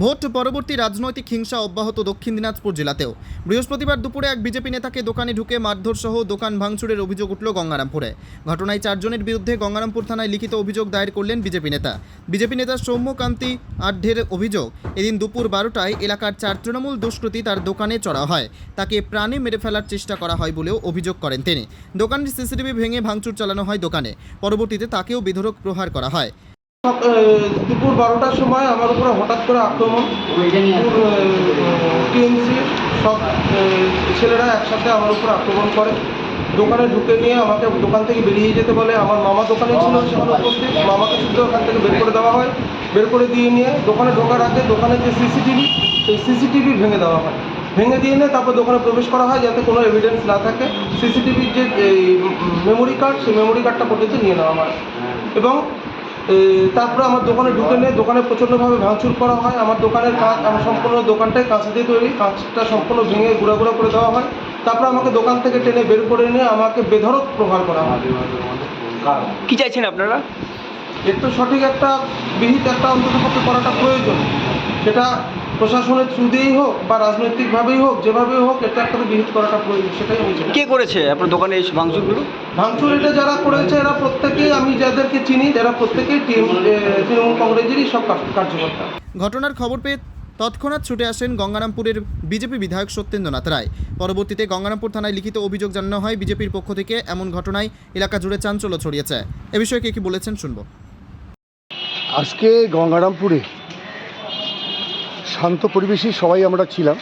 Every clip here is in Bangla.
ভোট পরবর্তী রাজনৈতিক হিংসা অব্যাহত দক্ষিণ দিনাজপুর জেলাতেও। বৃহস্পতিবার দুপুরে এক বিজেপি নেতাকে দোকানে ঢুকে মারধর সহ দোকান ভাঙচুরের অভিযোগ উঠল গঙ্গারামপুরে। ঘটনায় চারজনের বিরুদ্ধে গঙ্গারামপুর থানায় লিখিত অভিযোগ দায়ের করলেন বিজেপি নেতা। বিজেপি নেতা সৌম্যকান্তি আঢ্যের অভিযোগ, এদিন দুপুর বারোটায় এলাকার চার তৃণমূল দুষ্কৃতী তার দোকানে চড়া হয়। তাকে প্রাণে মেরে ফেলার চেষ্টা করা হয় বলেও অভিযোগ করেন তিনি। দোকানের সিসিটিভি ভেঙে ভাঙচুর চালানো হয় দোকানে। পরবর্তীতে তাকেও বিধরক প্রহার করা হয়। দুপুর বারোটার সময় আমার উপরে হঠাৎ করে আক্রমণ। টিএমসি সব ছেলেরা একসাথে আমার উপর আক্রমণ করে। দোকানে ঢুকে নিয়ে আমাকে দোকান থেকে বেরিয়ে যেতে বলে। আমার মামা দোকানে ছিল সেখানে উপস্থিত। মামাকে শুদ্ধ ওখান থেকে বের করে দেওয়া হয়। বের করে দিয়ে নিয়ে দোকানে ঢোকার আগে দোকানে যে সিসিটিভি, সেই সিসিটিভি ভেঙে দেওয়া হয়। ভেঙে দিয়ে নিয়ে তারপর দোকানে প্রবেশ করা হয় যাতে কোনো এভিডেন্স না থাকে। সিসিটিভির যে মেমোরি কার্ড সেই মেমোরি কার্ডটা পর্যন্ত নিয়ে নেওয়া হয়। এবং তারপরে আমার দোকানে ঢুকে নিয়ে দোকানে প্রচণ্ডভাবে ভাঙচুর করা হয়। আমার দোকানের কাজ আমার সম্পূর্ণ দোকানটাই কাঁচা দিয়ে তৈরি। কাঁচটা সম্পূর্ণ ভেঙে গুঁড়া গুঁড়া করে দেওয়া হয়। তারপরে আমাকে দোকান থেকে টেনে বের করে নিয়ে আমাকে বেধরক প্রহার করা হয়। কি চাইছেন আপনারা? এর তো সঠিক একটা বিহিত একটা অন্তত করাটা প্রয়োজন। সেটা প্রশাসনের থ্রু দিয়েই হোক বা রাজনৈতিকভাবেই হোক যেভাবেই হোক এটা একটা তো বিহিত করাটা প্রয়োজন সেটাই আমি কে করেছে আপনার দোকানে এই ভাঙচুরগুলো ভাঙচুর এটা যারা করেছে এরা প্রত্যেকেই আমি যাদেরকে চিনি যারা প্রত্যেকেই তৃণমূল কংগ্রেসেরই সব কার্যকর্তা। ঘটনার খবর পেয়ে তৎক্ষণাৎ ছুটে আসেন গঙ্গারামপুরের বিজেপি বিধায়ক সত্যেন্দ্রনাথ রায়। পরবর্তীতে গঙ্গারামপুর থানায় লিখিত অভিযোগ জানানো হয় বিজেপির পক্ষ থেকে এমন ঘটনায় এলাকা জুড়ে চাঞ্চল্য ছড়িয়েছে। এ বিষয়ে কে কি বলেছেন শুনব। আজকে গঙ্গারামপুরে শান্ত পরিবেশেই সবাই আমরা ছিলাম।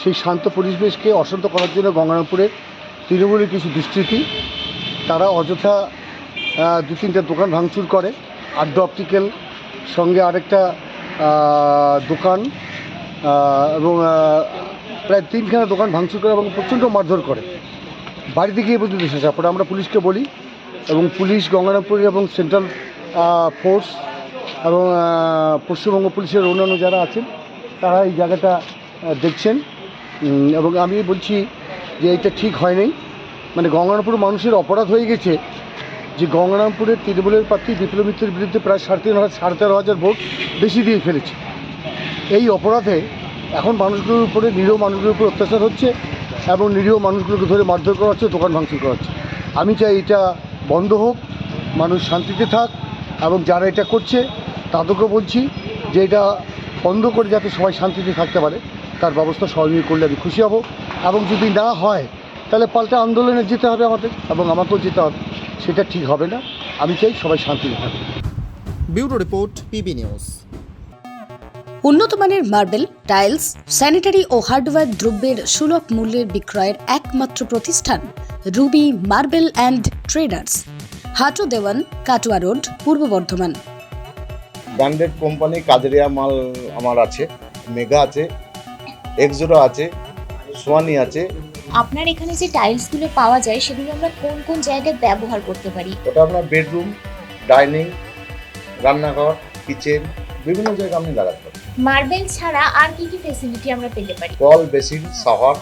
সেই শান্ত পরিবেশকে অশান্ত করার জন্য গঙ্গারামপুরে তৃণমূলের কিছু দুষ্কৃতী, তারা অযথা দু তিনটা দোকান ভাঙচুর করে। আড্ডা অপটিক্যাল সঙ্গে আরেকটা দোকান এবং প্রায় তিনখানা দোকান ভাঙচুর করে এবং প্রচণ্ড মারধর করে। বাড়িতে গিয়ে পর্যন্ত শেষ তারপরে আমরা পুলিশকে বলি এবং পুলিশ, গঙ্গারামপুর এবং সেন্ট্রাল ফোর্স এবং পশ্চিমবঙ্গ পুলিশের অন্যান্য যারা আছেন, তারা এই জায়গাটা দেখছেন। এবং আমি বলছি যে এটা ঠিক হয় নাই। মানে গঙ্গারামপুর মানুষের অপরাধ হয়ে গেছে যে গঙ্গারামপুরের তৃণমূলের প্রার্থী বিপ্লব মিত্রের বিরুদ্ধে প্রায় সাড়ে তিন হাজার, সাড়ে তেরো হাজার ভোট বেশি দিয়ে ফেলেছে। এই অপরাধে এখন মানুষগুলোর উপরে, নিরীহ মানুষগুলোর উপর অত্যাচার হচ্ছে এবং নিরীহ মানুষগুলোকে ধরে মারধর করা হচ্ছে, দোকান ভাঙচুর করা হচ্ছে। আমি চাই এটা বন্ধ হোক, মানুষ শান্তিতে থাক এবং যারা এটা করছে তাদেরকেও বলছি যে এটা বন্ধ করে যাতে সবাই শান্তিতে থাকতে পারে তার ব্যবস্থা সবাই মিলে করলে আমি খুশি হব। এবং যদি না হয় তাহলে পাল্টা আন্দোলনে যেতে হবে আমাদের এবং আমাকেও যেতে হবে সেটা ঠিক হবে না। আমি চাই সবাই শান্তিতে থাকবে ব্যুরো রিপোর্ট পিবি নিউজ। উন্নত মানের মার্বেল টাইলস স্যানিটারি ও হার্ডওয়্যার দ্রব্যের সুলভ মূল্যের বিক্রয়ের একমাত্র প্রতিষ্ঠান Ruby Marble and Traders. Hatu Dewan Katwa road Purba Bardhaman. Branded company Kajaria মাল আমার আছে মেগা আছে এক্সোরো আছে সোয়ানি আছে। আপনার এখানে যে টাইলসগুলো পাওয়া যায় সেগুলো আমরা কোন কোন জায়গায় ব্যবহার করতে পারি? ওটা আপনার বেডরুম ডাইনিং রান্নাঘর কিচেন বিভিন্ন জায়গায় আপনি লাগাতে পারেন। মার্বেল ছাড়া আর কি কি ফেসিলিটি আমরা পেতে পারি? কল বেসিন সাহার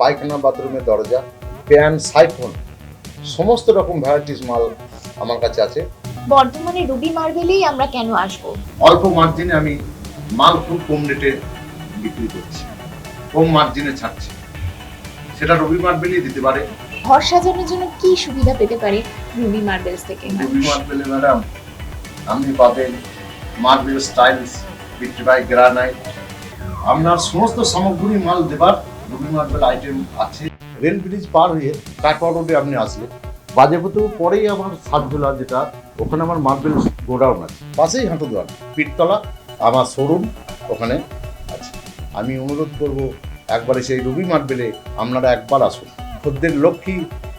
পায়খানা বাথরুমের দরজা প্যান সাইফোন সমস্ত রকম ভ্যারাইটিস মাল আমার কাছে আছে। বর্ধমানে রুবি মার্বেলেই আমরা কেন আসব? অল্প মার্জিনে আমি মাল খুব কম রেটে বিক্রি করছি। কম মার্জিনে ছাড়ছি। সেটা রবি মার্বেলই দিতে পারে। ঘর সাজানোর জন্য কি সুবিধা পেতে পারে রুবি মার্বেলস থেকে? রবি মার্বেলে ম্যাডাম আপনি পাবেন মার্বেল স্টাইলস বিট্রিবাই গ্রানাইট। আপনার সমস্ত সামগ্রী মাল দেবার রবি মার্বেল আইটেম আছে। রেল ব্রিজ পার হয়ে কাটোয়া রোডে আপনি আসলে বাজেপুতু পরেই আমার সাতজোলা যেটা ওখানে আমার মার্বেল গোডাউন আছে। পাশেই হাঁটু দোয়ার পিঠতলা আমার শোরুম ওখানে আছে। আমি অনুরোধ করব একবারে সেই রুবি মার্বেলে আপনারা একবার আসুন। খদ্দের লক্ষ্মী